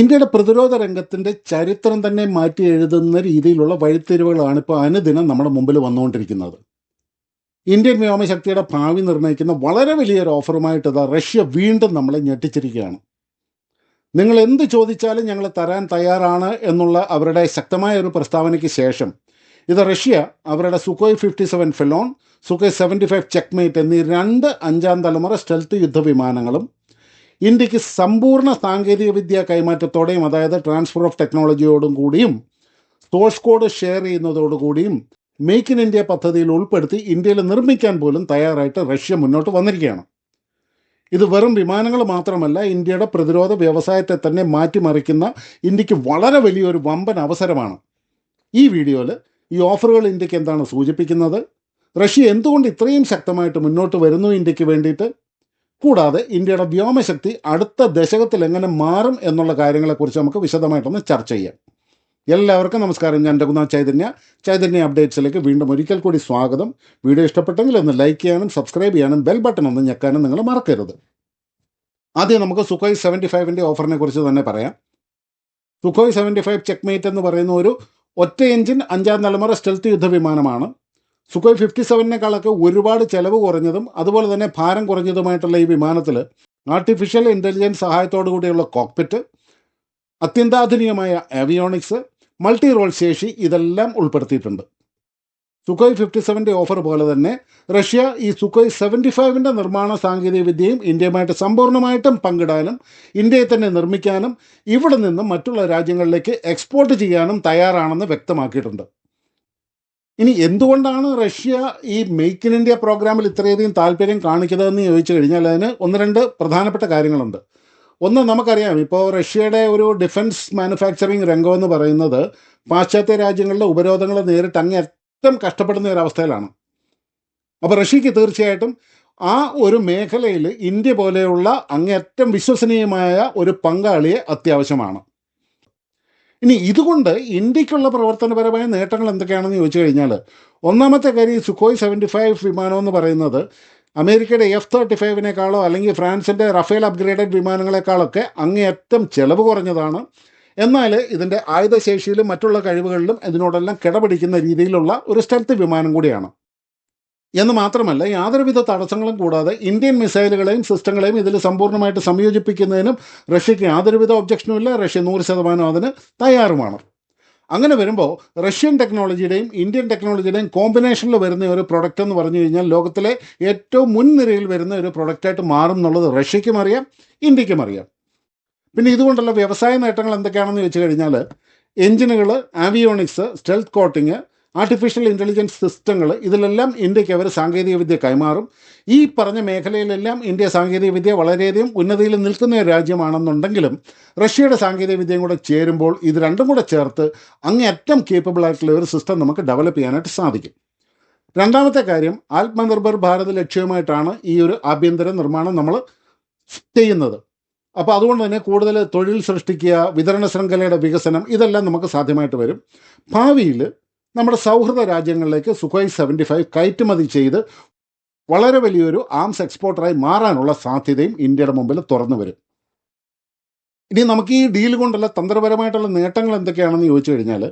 ഇന്ത്യയുടെ പ്രതിരോധ രംഗത്തിന്റെ ചരിത്രം തന്നെ മാറ്റി എഴുതുന്ന രീതിയിലുള്ള വഴിത്തിരിവുകളാണ് ഇപ്പോൾ അനുദിനം നമ്മുടെ മുമ്പിൽ വന്നുകൊണ്ടിരിക്കുന്നത്. ഇന്ത്യൻ വ്യോമശക്തിയുടെ ഭാവി നിർണയിക്കുന്ന വളരെ വലിയൊരു ഓഫറുമായിട്ട് ഇതാ റഷ്യ വീണ്ടും നമ്മളെ ഞെട്ടിച്ചിരിക്കുകയാണ്. നിങ്ങൾ എന്ത് ചോദിച്ചാലും ഞങ്ങൾ തരാൻ തയ്യാറാണ് എന്നുള്ള അവരുടെ ശക്തമായ ഒരു പ്രസ്താവനയ്ക്ക് ശേഷം ഇത് റഷ്യ അവരുടെ Sukhoi fifty seven Felon Sukhoi seventy five checkmate എന്നീ രണ്ട് അഞ്ചാം തലമുറ സ്റ്റെൽത്ത് യുദ്ധവിമാനങ്ങളും ഇന്ത്യയ്ക്ക് സമ്പൂർണ സാങ്കേതികവിദ്യ കൈമാറ്റത്തോടെയും അതായത് ട്രാൻസ്ഫർ ഓഫ് ടെക്നോളജിയോടും കൂടിയും സോഴ്സ് കോഡ് ഷെയർ ചെയ്യുന്നതോടുകൂടിയും മേക്ക് ഇൻ ഇന്ത്യ പദ്ധതിയിൽ ഉൾപ്പെടുത്തി ഇന്ത്യയിൽ നിർമ്മിക്കാൻ പോലും തയ്യാറായിട്ട് റഷ്യ മുന്നോട്ട് വന്നിരിക്കുകയാണ്. ഇത് വെറും വിമാനങ്ങൾ മാത്രമല്ല ഇന്ത്യയുടെ പ്രതിരോധ വ്യവസായത്തെ തന്നെ മാറ്റിമറിക്കുന്ന ഇന്ത്യയ്ക്ക് വളരെ വലിയൊരു വമ്പൻ അവസരമാണ്. ഈ വീഡിയോയിൽ ഈ ഓഫറുകൾ ഇന്ത്യയ്ക്ക് എന്താണ് സൂചിപ്പിക്കുന്നത്? റഷ്യ എന്തുകൊണ്ട് ഇത്രയും ശക്തമായിട്ട് മുന്നോട്ട് വരുന്നു ഇന്ത്യയ്ക്ക് വേണ്ടിയിട്ട്? കൂടാതെ ഇന്ത്യയുടെ വ്യോമശക്തി അടുത്ത ദശകത്തിൽ എങ്ങനെ മാറും എന്നുള്ള കാര്യങ്ങളെക്കുറിച്ച് നമുക്ക് വിശദമായിട്ടൊന്ന് ചർച്ച ചെയ്യാം. എല്ലാവർക്കും നമസ്കാരം. ഞാൻ രഘുനാഥ് ചൈതന്യ. ചൈതന്യ അപ്ഡേറ്റ്സിലേക്ക് വീണ്ടും ഒരിക്കൽ കൂടി സ്വാഗതം. വീഡിയോ ഇഷ്ടപ്പെട്ടെങ്കിൽ ഒന്ന് ലൈക്ക് ചെയ്യാനും സബ്സ്ക്രൈബ് ചെയ്യാനും ബെൽ ബട്ടൺ ഒന്ന് ഞെക്കാനും നിങ്ങൾ മറക്കരുത്. ആദ്യം നമുക്ക് സുഖോയ് സെവന്റി ഫൈവിന്റെ ഓഫറിനെ കുറിച്ച് തന്നെ പറയാം. സുഖോയ് സെവന്റി ഫൈവ് ചെക്ക്മേറ്റ് എന്ന് പറയുന്ന ഒരു ഒറ്റ എഞ്ചിൻ അഞ്ചാം തലമുറ സ്റ്റെൽത്ത് യുദ്ധവിമാനമാണ്. സുഖോയ് ഫിഫ്റ്റി സെവനേക്കാളൊക്കെ ഒരുപാട് ചെലവ് കുറഞ്ഞതും അതുപോലെ തന്നെ ഭാരം കുറഞ്ഞതുമായിട്ടുള്ള ഈ വിമാനത്തിൽ ആർട്ടിഫിഷ്യൽ ഇന്റലിജൻസ് സഹായത്തോടു കൂടിയുള്ള കോക്പിറ്റ് അത്യന്താധുനികമായ ആവിയോണിക്സ് മൾട്ടി റോൾ ശേഷി ഇതെല്ലാം ഉൾപ്പെടുത്തിയിട്ടുണ്ട്. സുഖോയ് ഫിഫ്റ്റി സെവന്റെ ഓഫർ പോലെ തന്നെ റഷ്യ ഈ സുഖോയ് സെവന്റി ഫൈവിന്റെ നിർമ്മാണ സാങ്കേതിക വിദ്യയും ഇന്ത്യയുമായിട്ട് സമ്പൂർണമായിട്ടും പങ്കിടാനും ഇന്ത്യയെ തന്നെ നിർമ്മിക്കാനും ഇവിടെ നിന്നും മറ്റുള്ള രാജ്യങ്ങളിലേക്ക് എക്സ്പോർട്ട് ചെയ്യാനും തയ്യാറാണെന്ന് വ്യക്തമാക്കിയിട്ടുണ്ട്. ഇനി എന്തുകൊണ്ടാണ് റഷ്യ ഈ മെയ്ക്ക് ഇൻ ഇന്ത്യ പ്രോഗ്രാമിൽ ഇത്രയധികം താല്പര്യം കാണിക്കുന്നതെന്ന് ചോദിച്ചു കഴിഞ്ഞാൽ അതിന് ഒന്ന് രണ്ട് പ്രധാനപ്പെട്ട കാര്യങ്ങളുണ്ട്. ഒന്ന് നമുക്കറിയാം ഇപ്പോൾ റഷ്യയുടെ ഒരു ഡിഫൻസ് മാനുഫാക്ചറിങ് രംഗമെന്ന് പറയുന്നത് പാശ്ചാത്യ രാജ്യങ്ങളുടെ ഉപരോധങ്ങൾ നേരിട്ട് അങ്ങേയറ്റം കഷ്ടപ്പെടുന്ന ഒരു അവസ്ഥയിലാണ്. അപ്പോൾ റഷ്യക്ക് തീർച്ചയായിട്ടും ആ ഒരു മേഖലയിൽ ഇന്ത്യ പോലെയുള്ള അങ്ങേയറ്റം വിശ്വസനീയമായ ഒരു പങ്കാളിയെ അത്യാവശ്യമാണ്. ഇനി ഇതുകൊണ്ട് ഇന്ത്യക്കുള്ള പ്രവർത്തനപരമായ നേട്ടങ്ങൾ എന്തൊക്കെയാണെന്ന് ചോദിച്ചു കഴിഞ്ഞാൽ ഒന്നാമത്തെ കാര്യം സുഖോയ് സെവന്റി ഫൈവ് വിമാനം എന്ന് പറയുന്നത് അമേരിക്കയുടെ എഫ് തേർട്ടി ഫൈവിനേക്കാളോ അല്ലെങ്കിൽ ഫ്രാൻസിന്റെ റഫേൽ അപ്ഗ്രേഡഡ് വിമാനങ്ങളെക്കാളൊക്കെ അങ്ങേയറ്റം ചെലവ് കുറഞ്ഞതാണ്. എന്നാൽ ഇതിന്റെ ആയുധശേഷിയിലും മറ്റുള്ള കഴിവുകളിലും ഇതിനോടെല്ലാം കിടപിടിക്കുന്ന രീതിയിലുള്ള ഒരു സ്ഥലത്ത് വിമാനം കൂടിയാണ്. എന്ന് മാത്രമല്ല യാതൊരുവിധ തടസ്സങ്ങളും കൂടാതെ ഇന്ത്യൻ മിസൈലുകളെയും സിസ്റ്റങ്ങളെയും ഇതിൽ സമ്പൂർണമായിട്ട് സംയോജിപ്പിക്കുന്നതിനും റഷ്യക്ക് യാതൊരുവിധ ഒബ്ജക്ഷനും ഇല്ല. റഷ്യ നൂറ് ശതമാനം അതിന് തയ്യാറുമാണ്. അങ്ങനെ വരുമ്പോൾ റഷ്യൻ ടെക്നോളജിയുടെയും ഇന്ത്യൻ ടെക്നോളജിയുടെയും കോമ്പിനേഷനിൽ വരുന്ന ഒരു പ്രൊഡക്റ്റ് എന്ന് പറഞ്ഞു കഴിഞ്ഞാൽ ലോകത്തിലെ ഏറ്റവും മുൻനിരയിൽ വരുന്ന ഒരു പ്രൊഡക്റ്റായിട്ട് മാറും എന്നുള്ളത് റഷ്യക്കും അറിയാം ഇന്ത്യക്കും അറിയാം. പിന്നെ ഇതുകൊണ്ടുള്ള വ്യവസായ നേട്ടങ്ങൾ എന്തൊക്കെയാണെന്ന് വെച്ച് കഴിഞ്ഞാൽ എഞ്ചിനുകൾ avionics stealth coating artificial intelligence സിസ്റ്റങ്ങൾ ഇതിലെല്ലാം ഇന്ത്യയ്ക്ക് അവർ സാങ്കേതികവിദ്യ കൈമാറും. ഈ പറഞ്ഞ മേഖലയിലെല്ലാം ഇന്ത്യ സാങ്കേതികവിദ്യ വളരെയധികം ഉന്നതിയിൽ നിൽക്കുന്ന ഒരു രാജ്യമാണെന്നുണ്ടെങ്കിലും റഷ്യയുടെ സാങ്കേതികവിദ്യയും കൂടെ ചേരുമ്പോൾ ഇത് രണ്ടും കൂടെ ചേർത്ത് അങ്ങേയറ്റം കേപ്പബിൾ ആയിട്ടുള്ള ഒരു സിസ്റ്റം നമുക്ക് ഡെവലപ്പ് ചെയ്യാനായിട്ട് സാധിക്കും. രണ്ടാമത്തെ കാര്യം ആത്മനിർഭർ ഭാരത് ലക്ഷ്യവുമായിട്ടാണ് ഈ ഒരു ആഭ്യന്തര നിർമ്മാണം നമ്മൾ ചെയ്യുന്നത്. അപ്പോൾ അതുകൊണ്ട് തന്നെ കൂടുതൽ തൊഴിൽ സൃഷ്ടിക്കുക വിതരണ ശൃംഖലയുടെ വികസനം ഇതെല്ലാം നമുക്ക് സാധ്യമായിട്ട് വരും. ഭാവിയിൽ നമ്മുടെ സൗഹൃദ രാജ്യങ്ങളിലേക്ക് സുഖോയ് സെവന്റി ഫൈവ് കയറ്റുമതി ചെയ്ത് വളരെ വലിയൊരു ആംസ് എക്സ്പോർട്ടറായി മാറാനുള്ള സാധ്യതയും ഇന്ത്യയുടെ മുമ്പിൽ തുറന്നു വരും. ഇനി നമുക്ക് ഈ ഡീൽ കൊണ്ടുള്ള തന്ത്രപരമായിട്ടുള്ള നേട്ടങ്ങൾ എന്തൊക്കെയാണെന്ന് ചോദിച്ചു കഴിഞ്ഞാൽ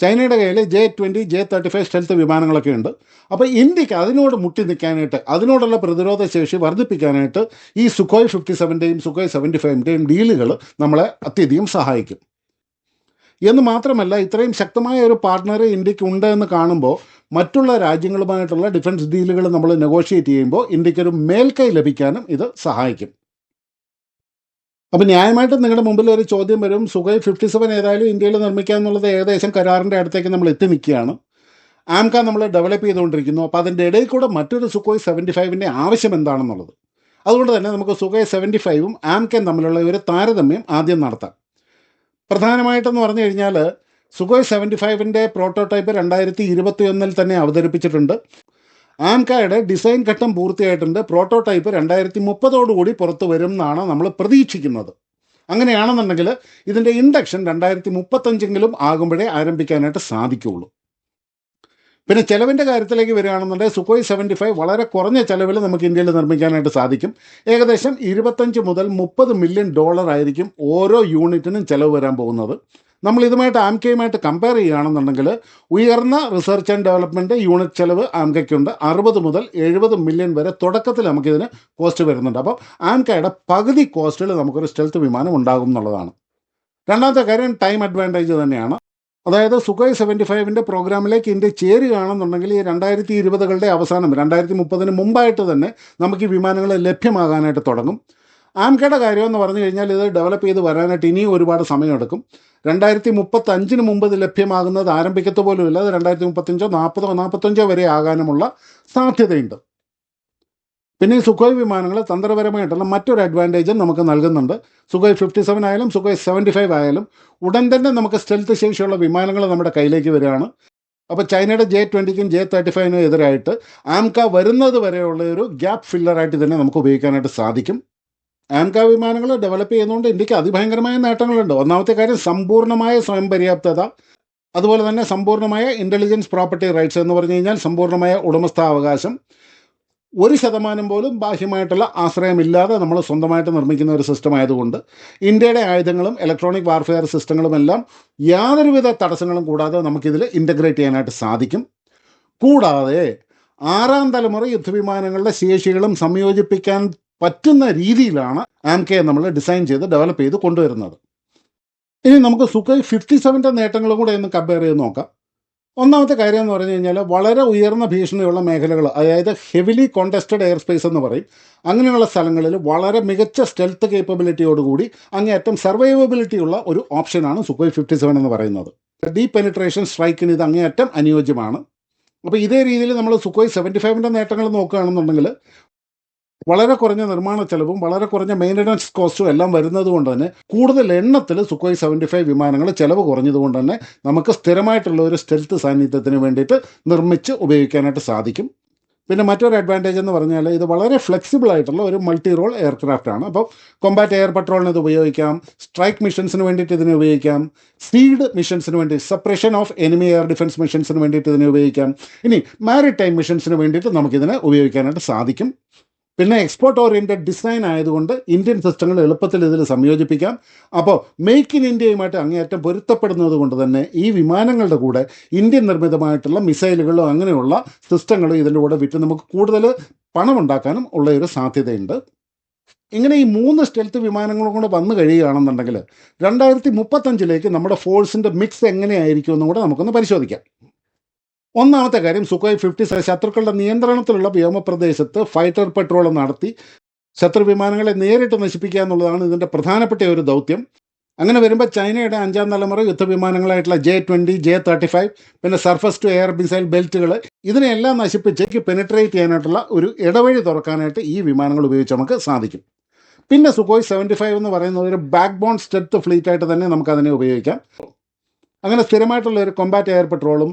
ചൈനയുടെ കയ്യിൽ J twenty J thirty five stealth വിമാനങ്ങളൊക്കെ ഉണ്ട്. അപ്പോൾ ഇന്ത്യയ്ക്ക് അതിനോട് മുട്ടി നിൽക്കാനായിട്ട് അതിനോടുള്ള പ്രതിരോധ ശേഷി വർദ്ധിപ്പിക്കാനായിട്ട് ഈ സുഖോയ് ഫിഫ്റ്റി സെവന്റെയും സുഖോയ് സെവന്റി ഫൈവിന്റെയും ഡീലുകൾ നമ്മളെ അത്യധികം സഹായിക്കും. എന്ന് മാത്രമല്ല ഇത്രയും ശക്തമായ ഒരു പാർട്ട്ണർ ഇന്ത്യയ്ക്ക് ഉണ്ട് എന്ന് കാണുമ്പോൾ മറ്റുള്ള രാജ്യങ്ങളുമായിട്ടുള്ള ഡിഫൻസ് ഡീലുകൾ നമ്മൾ നെഗോഷിയേറ്റ് ചെയ്യുമ്പോൾ ഇന്ത്യക്കൊരു മേൽക്കൈ ലഭിക്കാനും ഇത് സഹായിക്കും. അപ്പോൾ ന്യായമായിട്ടും നിങ്ങളുടെ മുമ്പിൽ ഒരു ചോദ്യം വരും. സുഖൈ ഫിഫ്റ്റി സെവൻ ഏതായാലും ഇന്ത്യയിൽ നിർമ്മിക്കുക എന്നുള്ളത് ഏകദേശം കരാറിന്റെ അടുത്തേക്ക് നമ്മൾ എത്തി നിൽക്കുകയാണ്. ആംക നമ്മൾ ഡെവലപ്പ് ചെയ്തുകൊണ്ടിരിക്കുന്നു. അപ്പോൾ അതിന്റെ ഇടയിൽ കൂടെ മറ്റൊരു സുഖോയ് സെവന്റി ഫൈവിന്റെ ആവശ്യം എന്താണെന്നുള്ളത്. അതുകൊണ്ട് തന്നെ നമുക്ക് സുഖൈ സെവന്റി ഫൈവും ആംകയും തമ്മിലുള്ള ഒരു താരതമ്യം ആദ്യം നടത്താം. പ്രധാനമായിട്ടെന്ന് പറഞ്ഞു കഴിഞ്ഞാൽ സുഖോയ് സെവന്റി ഫൈവിന്റെ പ്രോട്ടോടൈപ്പ് രണ്ടായിരത്തി ഇരുപത്തി ഒന്നിൽ തന്നെ അവതരിപ്പിച്ചിട്ടുണ്ട്. ആംകായുടെ ഡിസൈൻ ഘട്ടം പൂർത്തിയായിട്ടുണ്ട്. പ്രോട്ടോടൈപ്പ് രണ്ടായിരത്തി മുപ്പതോടുകൂടി പുറത്തു വരും എന്നാണ് നമ്മൾ പ്രതീക്ഷിക്കുന്നത്. അങ്ങനെയാണെന്നുണ്ടെങ്കിൽ ഇതിന്റെ ഇൻഡക്ഷൻ രണ്ടായിരത്തി മുപ്പത്തഞ്ചെങ്കിലും ആകുമ്പോഴേ ആരംഭിക്കാനായിട്ട് സാധിക്കുകയുള്ളൂ. പിന്നെ ചിലവിന്റെ കാര്യത്തിലേക്ക് വരികയാണെന്നുണ്ടെങ്കിൽ സുഖോയ് സെവന്റി ഫൈവ് വളരെ കുറഞ്ഞ ചിലവിൽ നമുക്ക് ഇന്ത്യയിൽ നിർമ്മിക്കാനായിട്ട് സാധിക്കും. ഏകദേശം ഇരുപത്തഞ്ച് മുതൽ മുപ്പത് മില്യൺ ഡോളർ ആയിരിക്കും ഓരോ യൂണിറ്റിനും ചിലവ് വരാൻ പോകുന്നത്. നമ്മൾ ഇതുമായിട്ട് ആംകെയുമായിട്ട് കമ്പയർ ചെയ്യുകയാണെന്നുണ്ടെങ്കിൽ ഉയർന്ന റിസർച്ച് ആൻഡ് ഡെവലപ്മെന്റ് യൂണിറ്റ് ചെലവ് ആംകയ്ക്കുണ്ട്. അറുപത് മുതൽ എഴുപത് മില്യൺ വരെ തുടക്കത്തിൽ നമുക്കിതിന് കോസ്റ്റ് വരുന്നുണ്ട്. അപ്പോൾ ആംകയുടെ പകുതി കോസ്റ്റിൽ നമുക്കൊരു സ്റ്റെൽത്ത് വിമാനം ഉണ്ടാകും എന്നുള്ളതാണ്. രണ്ടാമത്തെ കാര്യം ടൈം അഡ്വാന്റേജ് തന്നെയാണ്. അതായത് സുഖോയ് സെവന്റി ഫൈവിന്റെ പ്രോഗ്രാമിലേക്ക് ഇന്ത്യ ചേരുകയാണെന്നുണ്ടെങ്കിൽ ഈ രണ്ടായിരത്തി ഇരുപതുകളുടെ അവസാനം രണ്ടായിരത്തി മുപ്പതിന് മുമ്പായിട്ട് തന്നെ നമുക്ക് ഈ വിമാനങ്ങൾ ലഭ്യമാകാനായിട്ട് തുടങ്ങും. ആംകയുടെ കാര്യമെന്ന് പറഞ്ഞു കഴിഞ്ഞാൽ ഇത് ഡെവലപ്പ് ചെയ്ത് വരാനായിട്ട് ഇനിയും ഒരുപാട് സമയമെടുക്കും. രണ്ടായിരത്തി മുപ്പത്തഞ്ചിന് മുമ്പ് ഇത് ലഭ്യമാകുന്നത് ആരംഭിക്കത്ത് പോലുമില്ല. അത് രണ്ടായിരത്തി മുപ്പത്തഞ്ചോ നാൽപ്പതോ നാൽപ്പത്തഞ്ചോ വരെ ആകാനുമുള്ള സാധ്യതയുണ്ട്. പിന്നെ ഈ സുഖോയ് വിമാനങ്ങൾ തന്ത്രപരമായിട്ടുള്ള മറ്റൊരു അഡ്വാന്റേജും നമുക്ക് നൽകുന്നുണ്ട്. സുഖോയ് ഫിഫ്റ്റി സെവൻ ആയാലും സുഖോയ് സെവന്റി ഫൈവ് ആയാലും ഉടൻ തന്നെ നമുക്ക് സ്റ്റെൽത്ത് ശേഷിയുള്ള വിമാനങ്ങൾ നമ്മുടെ കയ്യിലേക്ക് വരികയാണ്. അപ്പോൾ ചൈനയുടെ ജെ ട്വന്റിക്കും ജെ തേർട്ടി ഫൈവിനും എതിരായിട്ട് ആംക വരുന്നത് വരെയുള്ള ഒരു ഗ്യാപ്പ് ഫില്ലറായിട്ട് തന്നെ നമുക്ക് ഉപയോഗിക്കാനായിട്ട് സാധിക്കും. ആംക വിമാനങ്ങൾ ഡെവലപ്പ് ചെയ്യുന്നതുകൊണ്ട് ഇന്ത്യയ്ക്ക് അതിഭയങ്കരമായ നേട്ടങ്ങളുണ്ട്. ഒന്നാമത്തെ കാര്യം സമ്പൂർണമായ സ്വയം പര്യാപ്തത അതുപോലെ തന്നെ സമ്പൂർണമായ ഇന്റലിജൻസ് പ്രോപ്പർട്ടി റൈറ്റ്സ് എന്ന് പറഞ്ഞു കഴിഞ്ഞാൽ സമ്പൂർണമായ ഉടമസ്ഥാവകാശം ഒരു ശതമാനം പോലും ബാഹ്യമായിട്ടുള്ള ആശ്രയമില്ലാതെ നമ്മൾ സ്വന്തമായിട്ട് നിർമ്മിക്കുന്ന ഒരു സിസ്റ്റം ആയതുകൊണ്ട് ഇന്ത്യയുടെ ആയുധങ്ങളും ഇലക്ട്രോണിക് വാർഫെയർ സിസ്റ്റങ്ങളും എല്ലാം യാതൊരുവിധ തടസ്സങ്ങളും കൂടാതെ നമുക്കിതിൽ ഇന്റഗ്രേറ്റ് ചെയ്യാനായിട്ട് സാധിക്കും. കൂടാതെ ആറാം തലമുറ യുദ്ധവിമാനങ്ങളുടെ ശേഷികളും സംയോജിപ്പിക്കാൻ പറ്റുന്ന രീതിയിലാണ് ആംകെ നമ്മൾ ഡിസൈൻ ചെയ്ത് ഡെവലപ്പ് ചെയ്ത് കൊണ്ടുവരുന്നത്. ഇനി നമുക്ക് സുഖൈ ഫിഫ്റ്റി സെവന്റെ നേട്ടങ്ങളും കൂടെ ഒന്ന് കമ്പയർ ചെയ്ത് നോക്കാം. ഒന്നാമത്തെ കാര്യം എന്ന് പറഞ്ഞു കഴിഞ്ഞാൽ വളരെ ഉയർന്ന ഭീഷണിയുള്ള മേഖലകൾ അതായത് ഹെവിലി കോണ്ടസ്റ്റഡ് എയർ സ്പേസ് എന്ന് പറയും. അങ്ങനെയുള്ള സ്ഥലങ്ങളിൽ വളരെ മികച്ച സ്റ്റെൽത്ത് കേപ്പബിലിറ്റിയോടുകൂടി അങ്ങേയറ്റം സർവൈവബിലിറ്റി ഉള്ള ഒരു ഓപ്ഷനാണ് സുഖോയ് ഫിഫ്റ്റി സെവൻ എന്ന് പറയുന്നത്. ഡീപ് പെനിട്രേഷൻ സ്ട്രൈക്കിന് ഇത് അങ്ങേയറ്റം അനുയോജ്യമാണ്. അപ്പോൾ ഇതേ രീതിയിൽ നമ്മൾ സുഖോയ് സെവന്റി ഫൈവിന്റെ നേട്ടങ്ങൾ നോക്കുകയാണെന്നുണ്ടെങ്കിൽ വളരെ കുറഞ്ഞ നിർമ്മാണ ചെലവും വളരെ കുറഞ്ഞ മെയിന്റനൻസ് കോസ്റ്റും എല്ലാം വരുന്നത് കൊണ്ട് തന്നെ കൂടുതൽ എണ്ണത്തിൽ സുഖോയ് സെവന്റി ഫൈവ് വിമാനങ്ങൾ ചെലവ് കുറഞ്ഞതുകൊണ്ട് തന്നെ നമുക്ക് സ്ഥിരമായിട്ടുള്ള ഒരു സ്റ്റെൽത്ത് സാന്നിധ്യത്തിന് വേണ്ടിയിട്ട് നിർമ്മിച്ച് ഉപയോഗിക്കാനായിട്ട് സാധിക്കും. പിന്നെ മറ്റൊരു അഡ്വാന്റേജ് എന്ന് പറഞ്ഞാൽ ഇത് വളരെ ഫ്ലെക്സിബിൾ ആയിട്ടുള്ള ഒരു മൾട്ടി റോൾ എയർക്രാഫ്റ്റ് ആണ്. അപ്പോൾ കൊമ്പാറ്റ് എയർ പട്രോളിന് ഇത് ഉപയോഗിക്കാം സ്ട്രൈക്ക് മിഷൻസിന് വേണ്ടിയിട്ട് ഇതിനെ ഉപയോഗിക്കാം സീഡ് മിഷൻസിന് വേണ്ടി separation of enemy air defence മിഷൻസിന് വേണ്ടിയിട്ട് ഇതിനെ ഉപയോഗിക്കാം. ഇനി മാരിടൈം മിഷൻസിന് വേണ്ടിയിട്ട് നമുക്കിതിനെ ഉപയോഗിക്കാനായിട്ട് സാധിക്കും. പിന്നെ എക്സ്പോർട്ട് ഓറിയന്റഡ് ഡിസൈൻ ആയതുകൊണ്ട് ഇന്ത്യൻ സിസ്റ്റങ്ങൾ എളുപ്പത്തിൽ ഇതിൽ സംയോജിപ്പിക്കാം. അപ്പോൾ മേക്ക് ഇൻ ഇന്ത്യയുമായിട്ട് അങ്ങേയറ്റം പൊരുത്തപ്പെടുന്നത് കൊണ്ട് തന്നെ ഈ വിമാനങ്ങളുടെ കൂടെ ഇന്ത്യൻ നിർമ്മിതമായിട്ടുള്ള മിസൈലുകളോ അങ്ങനെയുള്ള സിസ്റ്റങ്ങളും ഇതിന്റെ കൂടെ വിറ്റ് നമുക്ക് കൂടുതൽ പണമുണ്ടാക്കാനും ഉള്ള ഒരു സാധ്യതയുണ്ട്. ഇങ്ങനെ ഈ മൂന്ന് സ്റ്റെൽത്ത് വിമാനങ്ങളും കൂടെ വന്നു കഴിയുകയാണെന്നുണ്ടെങ്കിൽ രണ്ടായിരത്തി മുപ്പത്തഞ്ചിലേക്ക് നമ്മുടെ ഫോഴ്സിന്റെ മിക്സ് എങ്ങനെയായിരിക്കുമെന്നും കൂടെ നമുക്കൊന്ന് പരിശോധിക്കാം. ഒന്നാമത്തെ കാര്യം സുഖോയ് ഫിഫ്റ്റി ശത്രുക്കളുടെ നിയന്ത്രണത്തിലുള്ള വ്യോമപ്രദേശത്ത് ഫൈറ്റർ പെട്രോൾ നടത്തി ശത്രു വിമാനങ്ങളെ നേരിട്ട് നശിപ്പിക്കുക എന്നുള്ളതാണ് ഇതിന്റെ പ്രധാനപ്പെട്ട ഒരു ദൗത്യം. അങ്ങനെ വരുമ്പോൾ ചൈനയുടെ അഞ്ചാം തലമുറ യുദ്ധവിമാനങ്ങളായിട്ടുള്ള J twenty J thirty five പിന്നെ സർഫസ് ടു എയർ മിസൈൽ ബെൽറ്റുകൾ ഇതിനെല്ലാം നശിപ്പിച്ചേക്ക് പെനിട്രേറ്റ് ചെയ്യാനായിട്ടുള്ള ഒരു ഇടവഴി തുറക്കാനായിട്ട് ഈ വിമാനങ്ങൾ ഉപയോഗിച്ച് നമുക്ക് സാധിക്കും. പിന്നെ സുഖോയ് സെവന്റി ഫൈവ് എന്ന് പറയുന്നത് ഒരു ബാക്ക് ബോൺ സ്റ്റെത്ത് ഫ്ലീറ്റായിട്ട് തന്നെ നമുക്കതിനെ ഉപയോഗിക്കാം. അങ്ങനെ സ്ഥിരമായിട്ടുള്ള ഒരു കൊമ്പാറ്റ് എയർ പെട്രോളും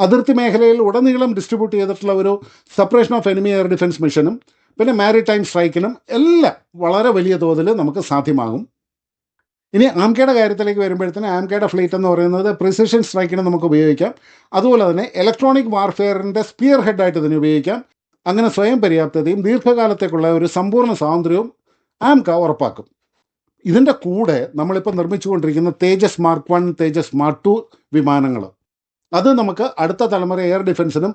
അതിർത്തി മേഖലയിൽ ഉടനീളം ഡിസ്ട്രിബ്യൂട്ട് ചെയ്തിട്ടുള്ള ഒരു separation of enemy air defence മിഷനും പിന്നെ മാരിടൈം സ്ട്രൈക്കിനും എല്ലാം വളരെ വലിയ തോതിൽ നമുക്ക് സാധ്യമാകും. ഇനി ആംകയുടെ കാര്യത്തിലേക്ക് വരുമ്പോഴത്തേന് ആംകയുടെ ഫ്ലീറ്റ് എന്ന് പറയുന്നത് പ്രിസിഷൻ സ്ട്രൈക്കിന് നമുക്ക് ഉപയോഗിക്കാം. അതുപോലെ തന്നെ ഇലക്ട്രോണിക് വാർഫെയറിന്റെ സ്പിയർ ഹെഡായിട്ട് ഇതിനെ ഉപയോഗിക്കാം. അങ്ങനെ സ്വയം പര്യാപ്തതയും ദീർഘകാലത്തേക്കുള്ള ഒരു സമ്പൂർണ സ്വാതന്ത്ര്യവും ആംക ഉറപ്പാക്കും. ഇതിന്റെ കൂടെ നമ്മളിപ്പോൾ നിർമ്മിച്ചുകൊണ്ടിരിക്കുന്ന Tejas mark one Tejas mark two വിമാനങ്ങൾ അത് നമുക്ക് അടുത്ത തലമുറ എയർ ഡിഫൻസിനും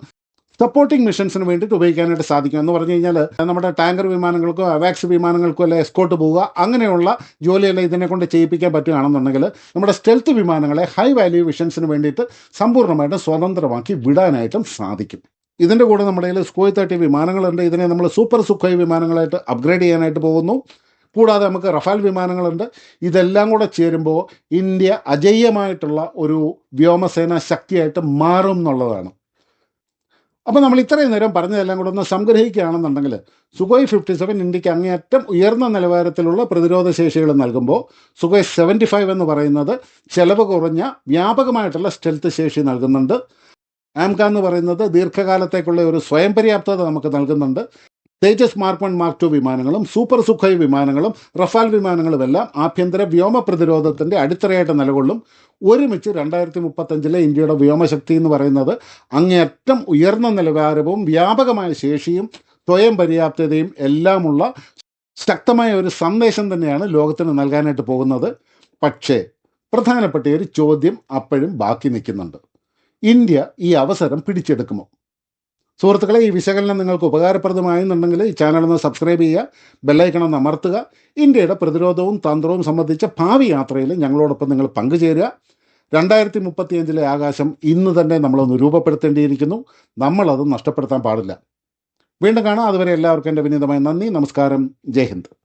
സപ്പോർട്ടിംഗ് മിഷൻസിന് വേണ്ടിയിട്ട് ഉപയോഗിക്കാനായിട്ട് സാധിക്കും എന്ന് പറഞ്ഞു കഴിഞ്ഞാൽ നമ്മുടെ ടാങ്കർ വിമാനങ്ങൾക്കോ അവാക്സ് വിമാനങ്ങൾക്കോ അല്ലെ എസ്കോട്ട് പോവുക അങ്ങനെയുള്ള ജോലിയെല്ലാം ഇതിനെ കൊണ്ട് ചെയ്യിപ്പിക്കാൻ പറ്റുകയാണെന്നുണ്ടെങ്കിൽ നമ്മുടെ സ്റ്റെൽത്ത് വിമാനങ്ങളെ ഹൈ വാല്യൂ മിഷൻസിന് വേണ്ടിയിട്ട് സമ്പൂർണമായിട്ടും സ്വതന്ത്രമാക്കി വിടാനായിട്ടും സാധിക്കും. ഇതിന്റെ കൂടെ നമ്മുടെ കയ്യിൽ സ്കോയ് തേർട്ടി വിമാനങ്ങളുണ്ട്. ഇതിനെ നമ്മൾ സൂപ്പർ സുഖോയ് വിമാനങ്ങളായിട്ട് അപ്ഗ്രേഡ് ചെയ്യാനായിട്ട് പോകുന്നു. കൂടാതെ നമുക്ക് റഫാൽ വിമാനങ്ങളുണ്ട്. ഇതെല്ലാം കൂടെ ചേരുമ്പോൾ ഇന്ത്യ അജയ്യമായിട്ടുള്ള ഒരു വ്യോമസേന ശക്തിയായിട്ട് മാറും എന്നുള്ളതാണ്. അപ്പോൾ നമ്മൾ ഇത്രയും നേരം പറഞ്ഞതെല്ലാം കൂടെ ഒന്ന് സംഗ്രഹിക്കുകയാണെന്നുണ്ടെങ്കിൽ സുഖോയ് ഫിഫ്റ്റി സെവൻ ഇന്ത്യയ്ക്ക് അങ്ങേയറ്റം ഉയർന്ന നിലവാരത്തിലുള്ള പ്രതിരോധ ശേഷികൾ നൽകുമ്പോൾ സുഖോയ് സെവന്റി ഫൈവ് എന്ന് പറയുന്നത് ചെലവ് കുറഞ്ഞ വ്യാപകമായിട്ടുള്ള സ്റ്റെൽത്ത് ശേഷി നൽകുന്നുണ്ട്. ആംക എന്ന് പറയുന്നത് ദീർഘകാലത്തേക്കുള്ള ഒരു സ്വയം പര്യാപ്തത നമുക്ക് നൽകുന്നുണ്ട്. Tejas mark one mark two വിമാനങ്ങളും സൂപ്പർ സുഖോയ് വിമാനങ്ങളും റഫാൽ വിമാനങ്ങളും എല്ലാം ആഭ്യന്തര വ്യോമ പ്രതിരോധത്തിന്റെ അടിത്തറയായിട്ട് നിലകൊള്ളും. ഒരുമിച്ച് രണ്ടായിരത്തി മുപ്പത്തഞ്ചിലെ ഇന്ത്യയുടെ വ്യോമശക്തി എന്ന് പറയുന്നത് അങ്ങേയറ്റം ഉയർന്ന നിലവാരവും വ്യാപകമായ ശേഷിയും സ്വയം പര്യാപ്തതയും എല്ലാമുള്ള ശക്തമായ ഒരു സന്ദേശം തന്നെയാണ് ലോകത്തിന് നൽകാനായിട്ട് പോകുന്നത്. പക്ഷേ പ്രധാനപ്പെട്ട ഒരു ചോദ്യം അപ്പോഴും ബാക്കി നിൽക്കുന്നുണ്ട്. ഇന്ത്യ ഈ അവസരം പിടിച്ചെടുക്കുമോ? സുഹൃത്തുക്കളെ ഈ വിശകലനം നിങ്ങൾക്ക് ഉപകാരപ്രദമായെന്നുണ്ടെങ്കിൽ ഈ ചാനൽ ഒന്ന് സബ്സ്ക്രൈബ് ചെയ്യുക ബെല്ലൈക്കൺ ഒന്ന് അമർത്തുക. ഇന്ത്യയുടെ പ്രതിരോധവും തന്ത്രവും സംബന്ധിച്ച ഭാവി യാത്രയിൽ ഞങ്ങളോടൊപ്പം നിങ്ങൾ പങ്കുചേരുക. രണ്ടായിരത്തി മുപ്പത്തിയഞ്ചിലെ ആകാശം ഇന്ന് തന്നെ നമ്മളൊന്ന് രൂപപ്പെടുത്തേണ്ടിയിരിക്കുന്നു. നമ്മളത് നഷ്ടപ്പെടുത്താൻ പാടില്ല. വീണ്ടും കാണാം. അതുവരെ എല്ലാവർക്കും എന്റെ വിനീതമായ നന്ദി. നമസ്കാരം. ജയ് ഹിന്ദ്.